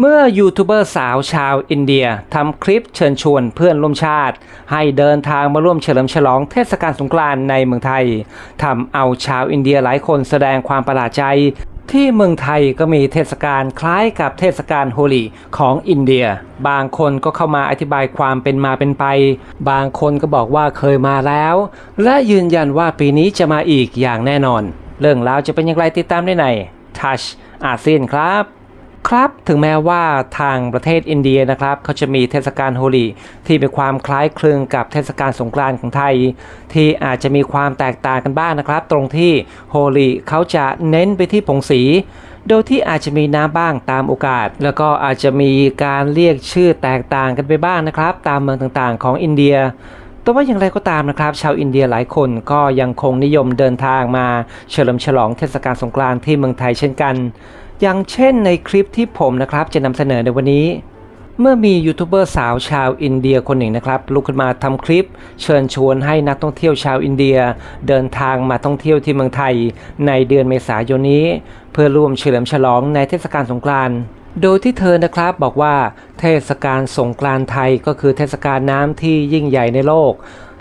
เมื่อยูทูบเบอร์สาวชาวอินเดียทำคลิปเชิญชวนเพื่อนร่วมชาติ ให้เดินทางมาร่วมเฉลิมฉลองเทศกาลสงกรานต์ในเมืองไทยทำเอาชาวอินเดียหลายคนแสดงความประหลาดใจ ที่เมืองไทยก็มีเทศกาลคล้ายกับเทศกาลโฮลีของอินเดีย บางคนก็เข้ามาอธิบายความเป็นมาเป็นไป บางคนก็บอกว่าเคยมาแล้ว และยืนยันว่าปีนี้จะมาอีกอย่างแน่นอน เรื่องราวจะเป็นอย่างไรติดตามได้ใน Touch อาเซียนครับ ครับถึงแม้ว่าทางประเทศอินเดียนะครับเขาจะมีเทศกาลโฮลีที่มีความคล้ายคลึงกับเทศกาลสงกรานต์ของไทย ที่อาจจะมีความแตกต่างกันบ้างนะครับ ตรงที่โฮลีเขาจะเน้นไปที่ผงสี โดยที่อาจจะมีน้ำบ้างตามโอกาส แล้วก็อาจจะมีการเรียกชื่อแตกต่างกันไปบ้างนะครับ ตามเมืองต่างๆ ของอินเดียแต่ว่าอย่างไรก็ตามนะครับ ชาวอินเดียหลายคนก็ยังคงนิยมเดินทางมาเฉลิมฉลองเทศกาลสงกรานต์ที่เมืองไทยเช่นกัน อย่างเช่นในคลิปที่ผมนะครับจะนำเสนอในวันนี้ เมื่อมียูทูบเบอร์สาวชาวอินเดียคนหนึ่งนะครับลุกขึ้นมาทำคลิป เชิญชวนให้นักท่องเที่ยวชาวอินเดีย เดินทางมาท่องเที่ยวที่เมืองไทย ในเดือนเมษายนนี้ เพื่อร่วมเฉลิมฉลองในเทศกาลสงกรานต์โดยที่เธอนะครับบอกว่าเทศกาลสงกรานต์ไทยก็คือเทศกาลน้ำที่ยิ่งใหญ่ในโลก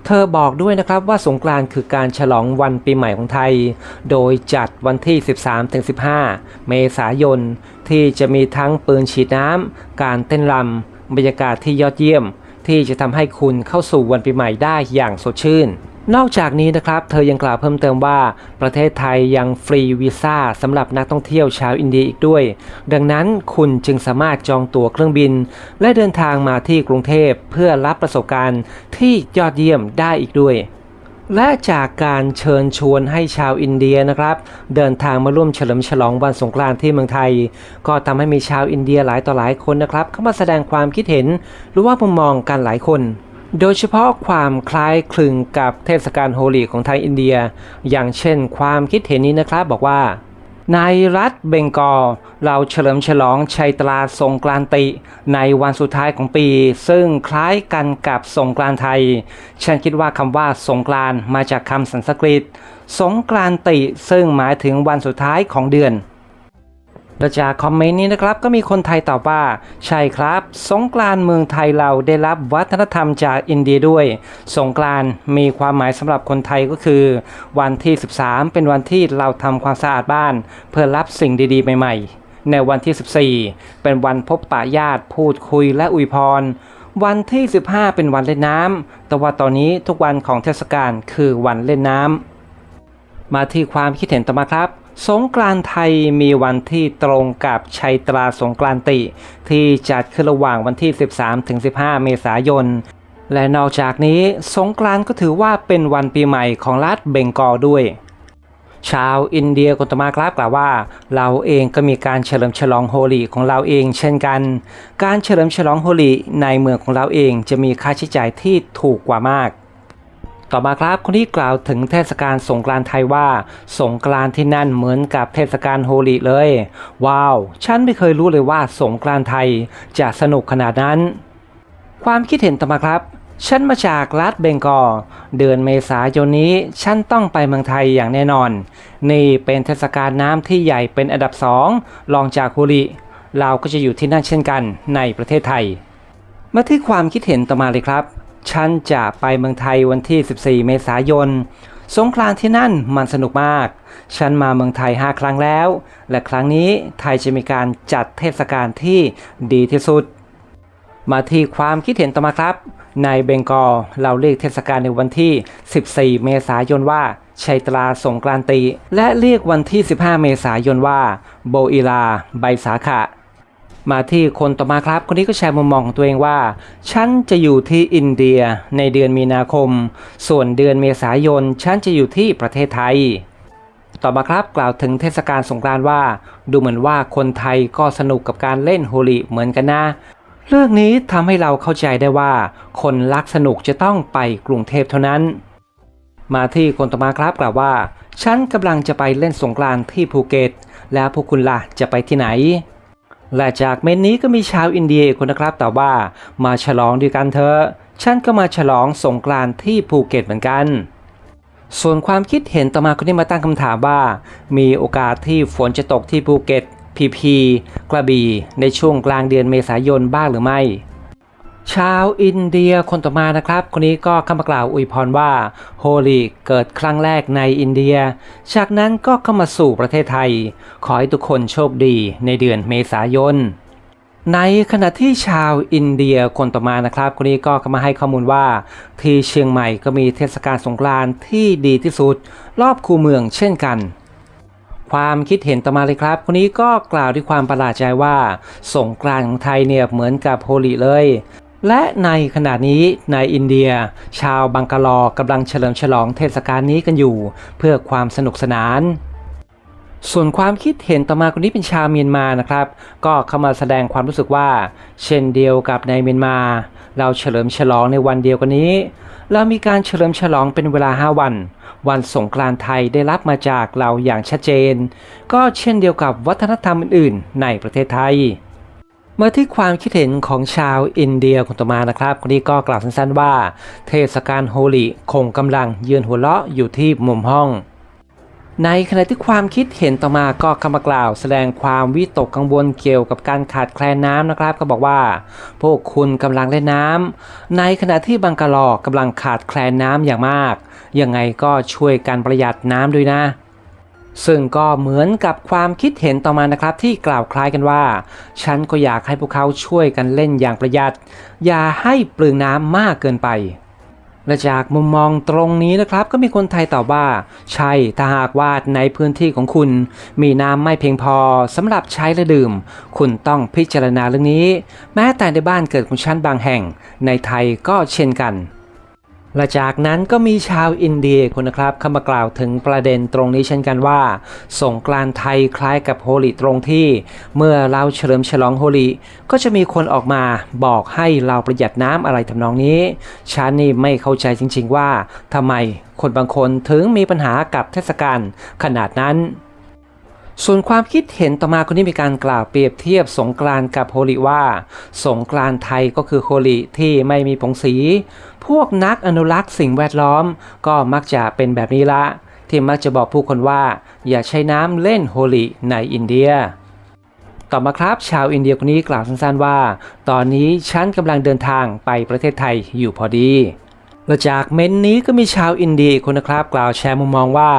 เธอบอกด้วยนะครับว่าสงกรานต์คือการฉลองวันปีใหม่ของไทย โดยจัดวันที่ 13-15 เมษายน ที่จะมีทั้งปืนฉีดน้ำ การเต้นรำบรรยากาศที่ยอดเยี่ยม ที่จะทำให้คุณเข้าสู่วันปีใหม่ได้อย่างสดชื่น นอกจากนี้นะครับ เธอยังกล่าวเพิ่มเติมว่า ประเทศไทยยังฟรีวีซ่าสำหรับนักท่องเที่ยวชาวอินเดียอีกด้วย ดังนั้นคุณจึงสามารถจองตั๋วเครื่องบิน และเดินทางมาที่กรุงเทพเพื่อรับประสบการณ์ที่ยอดเยี่ยมได้อีกด้วยและจากการเชิญชวนให้ชาวอินเดียนะครับ เดินทางมาร่วมเฉลิมฉลองวันสงกรานต์ที่เมืองไทย ก็ทำให้มีชาวอินเดียหลายต่อหลายคนนะครับ เข้ามาแสดงความคิดเห็น หรือว่ามุมมองกันหลายคน โดยเฉพาะความคล้ายคลึงกับเทศกาลโฮลีของไทยอินเดีย อย่างเช่นความคิดเห็นนี้นะครับบอกว่า ในรัฐเบงกอลเราเฉลิมฉลองชัยตราสงกรานติ ในวันสุดท้ายของปี ซึ่งคล้ายกันกับสงกรานไทย ฉันคิดว่าคำว่าสงกรานมาจากคำสันสกฤต สงกรานติซึ่งหมายถึงวันสุดท้ายของเดือน และจากคอมเมนต์นี้นะครับก็มีคนไทยตอบว่า ใช่ครับ สงกรานเมืองไทยเราได้รับวัฒนธรรมจากอินเดียด้วย สงกรานมีความหมายสำหรับคนไทยก็คือ วันที่ 13 เป็นวันที่เราทำความสะอาดบ้าน เพื่อรับสิ่งดีๆใหม่ๆ ในวันที่ 14 เป็นวันพบปะญาติพูดคุยและอวยพรวันที่ 15 เป็นวันเล่นน้ำ แต่ว่าตอนนี้ทุกวันของเทศกาลคือวันเล่นน้ำ มาที่ความคิดเห็นต่อมาครับ สงกรานต์ไทยมีวันที่ตรงกับชัยตราสงกรานติ ที่จัดขึ้นระหว่างวันที่ 13-15 เมษายน และนอกจากนี้สงกรานต์ก็ถือว่าเป็นวันปีใหม่ของรัฐเบงกอลด้วย ชาวอินเดียคนต่อมาครับกล่าวว่า เราเองก็มีการเฉลิมฉลองโฮลีของเราเองเช่นกัน การเฉลิมฉลองโฮลีในเมืองของเราเองจะมีค่าใช้จ่ายที่ถูกกว่ามาก ต่อมาครับคนที่กล่าวถึงเทศกาลสงกรานต์ไทยว่า สงกรานต์ที่นั่นเหมือนกับเทศกาลโฮลีเลย ว้าว ฉันไม่เคยรู้เลยว่าสงกรานต์ไทยจะสนุกขนาดนั้น ความคิดเห็นต่อมาครับ ฉันมาจากรัฐเบงกอลเดือนเมษายนนี้ ฉันต้องไปเมืองไทยอย่างแน่นอน นี่เป็นเทศกาลน้ำที่ใหญ่เป็นอันดับสองรองจากโฮลีเราก็จะอยู่ที่นั่นเช่นกันในประเทศไทย มาที่ความคิดเห็นต่อมาเลยครับ ฉันจะไปเมืองไทยวันที่ 14 เมษายน สงกรานต์ที่นั่นมันสนุกมาก ฉันมาเมืองไทย 5 ครั้งแล้ว และครั้งนี้ไทยจะมีการจัดเทศกาลที่ดีที่สุด มาที่ความคิดเห็นต่อมาครับ ในเบงกอลเราเรียกเทศกาลในวันที่ 14 เมษายนว่าชัยตราสงกรานติและเรียกวันที่ 15 เมษายนว่า โบอีลา ใบสาขะ มาที่คนต่อมาครับ คนนี้ก็แชร์มุมมองของตัวเองว่า ฉันจะอยู่ที่อินเดียในเดือนมีนาคม ส่วนเดือนเมษายน ฉันจะอยู่ที่ประเทศไทย ต่อมาครับกล่าวถึงเทศกาลสงกรานต์ว่า ดูเหมือนว่าคนไทยก็สนุกกับการเล่นโฮลีเหมือนกันนะ เรื่องนี้ทำให้เราเข้าใจได้ว่า คนรักสนุกจะต้องไปกรุงเทพเท่านั้น มาที่คนต่อมาครับกล่าวว่า ฉันกำลังจะไปเล่นสงกรานต์ที่ภูเก็ต แล้วพวกคุณล่ะจะไปที่ไหน และจากเมนนี้ก็มีชาวอินเดียคนนะครับแต่ว่ามาฉลองด้วยกันเถอะฉันก็มาฉลองสงกรานต์ที่ภูเก็ตเหมือนกัน ส่วนความคิดเห็นต่อมาคนนี้มาตั้งคำถามว่า มีโอกาสที่ฝนจะตกที่ภูเก็ตพีพีกระบี่ในช่วงกลางเดือนเมษายนบ้างหรือไม่ ชาวอินเดียคนต่อมานะครับ คนนี้ก็เข้ามากล่าวอวยพรว่าโฮลีเกิดครั้งแรกในอินเดีย จากนั้นก็เข้ามาสู่ประเทศไทย ขอให้ทุกคนโชคดีในเดือนเมษายน ในขณะที่ชาวอินเดียคนต่อมานะครับ คนนี้ก็เข้ามาให้ข้อมูลว่า ที่เชียงใหม่ก็มีเทศกาลสงกรานต์ที่ดีที่สุด รอบคูเมืองเช่นกันความคิดเห็นต่อมาเลยครับ คนนี้ก็กล่าวด้วยความประหลาดใจว่า สงกรานต์ของไทยเนี่ยเหมือนกับโฮลีเลย และในขณะนี้ในอินเดีย ชาวบังกาลอกำลังเฉลิมฉลองเทศกาลนี้กันอยู่ เพื่อความสนุกสนาน ส่วนความคิดเห็นต่อมาคนนี้เป็นชาวเมียนมานะครับ ก็เข้ามาแสดงความรู้สึกว่า เช่นเดียวกับในเมียนมา เราเฉลิมฉลองในวันเดียวกันนี้ เรามีการเฉลิมฉลองเป็นเวลา 5 วัน วันสงกรานต์ไทยได้รับมาจากเราอย่างชัดเจน ก็เช่นเดียวกับวัฒนธรรมอื่นๆ ในประเทศไทย มาที่ความคิดเห็นของชาวอินเดียคนต่อมานะครับคนนี้ก็กล่าวสั้นๆว่า เทศกาลโฮลีคงกำลังยืนหัวเราะอยู่ที่มุมห้อง ในขณะที่ความคิดเห็นต่อมาก็เข้ามากล่าว แสดงความวิตกกังวลเกี่ยวกับการขาดแคลนน้ำนะครับ ก็บอกว่า พวกคุณกำลังเล่นน้ำในขณะที่บังกาลอกำลังขาดแคลนน้ำอย่างมากยังไงก็ช่วยกันประหยัดน้ำด้วยนะ ซึ่งก็เหมือนกับความคิดเห็นต่อมานะครับที่กล่าวคล้ายกันว่า ฉันก็อยากให้พวกเขาช่วยกันเล่นอย่างประหยัด อย่าให้เปลืองน้ำมากเกินไปและจากมุมมองตรงนี้นะครับก็มีคนไทยตอบว่า ใช่ถ้าหากว่าในพื้นที่ของคุณ มีน้ำไม่เพียงพอสำหรับใช้และดื่ม คุณต้องพิจารณาเรื่องนี้ แม้แต่ในบ้านเกิดของฉันบางแห่ง ในไทยก็เช่นกัน และจากนั้นก็มีชาวอินเดียคนนะครับเข้ามากล่าวถึงประเด็นตรงนี้เช่นกันว่า สงกรานต์ไทยคล้ายกับโฮลีตรงที่ เมื่อเราเฉลิมฉลองโฮลีก็จะมีคนออกมาบอกให้เราประหยัดน้ำอะไรทำนองนี้ฉันนี่ไม่เข้าใจจริง ๆ ว่าทำไมคนบางคนถึงมีปัญหากับเทศกาลขนาดนั้น ส่วนความคิดเห็นต่อมาคนนี้มีการกล่าวเปรียบเทียบสงกรานต์กับโฮลีว่า สงกรานต์ไทยก็คือโฮลีที่ไม่มีผงสี พวกนักอนุรักษ์สิ่งแวดล้อม ก็มักจะเป็นแบบนี้ละ ที่มักจะบอกผู้คนว่า อย่าใช้น้ำเล่นโฮลีในอินเดียต่อมาครับ ชาวอินเดียคนนี้กล่าวสั้นๆว่า ตอนนี้ฉันกำลังเดินทางไปประเทศไทยอยู่พอดี และจากเม้นนี้ก็มีชาวอินเดียคนนะครับกล่าวแชร์มุมมองว่า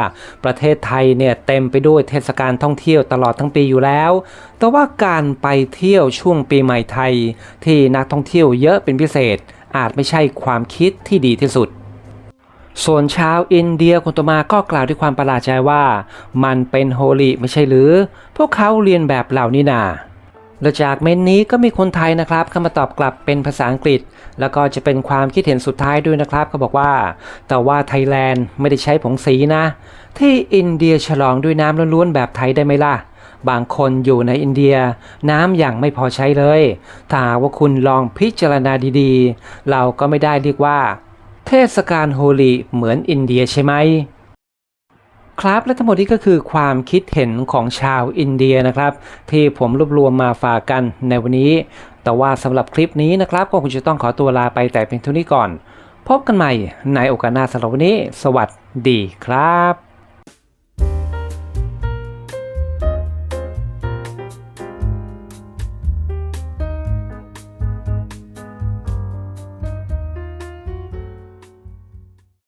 ประเทศไทยเนี่ยเต็มไปด้วยเทศกาลท่องเที่ยวตลอดทั้งปีอยู่แล้ว แต่ว่าการไปเที่ยวช่วงปีใหม่ไทย ที่นักท่องเที่ยวเยอะเป็นพิเศษ อาจไม่ใช่ความคิดที่ดีที่สุดส่วนชาวอินเดียคนต่อมาก็กล่าวด้วยความประหลาดใจว่า มันเป็นโฮลีไม่ใช่หรือ พวกเขาเรียนแบบเหล่านี้นา และจากเมนนี้ก็มีคนไทยนะครับเข้ามาตอบกลับเป็นภาษาอังกฤษ แล้วก็จะเป็นความคิดเห็นสุดท้ายด้วยนะครับเขาบอกว่า แต่ว่าไทยแลนด์ไม่ได้ใช้ผงสีนะ ที่อินเดียฉลองด้วยน้ำล้วนๆแบบไทยได้ไหมล่ะ บางคนอยู่ในอินเดีย น้ำอย่างไม่พอใช้เลยถ้าว่าคุณลองพิจารณาดีๆ เราก็ไม่ได้เรียกว่า เทศกาลโฮลีเหมือนอินเดียใช่ไหม ครับและทั้งหมดนี้ก็คือความคิดเห็นของชาวอินเดียนะครับ ที่ผมรวบรวมมาฝากกันในวันนี้ แต่ว่าสำหรับคลิปนี้นะครับ ก็คงจะต้องขอตัวลาไปแต่เพียงเท่านี้ก่อน พบกันใหม่ในโอกาสหน้าสำหรับวันนี้ สวัสดีครับ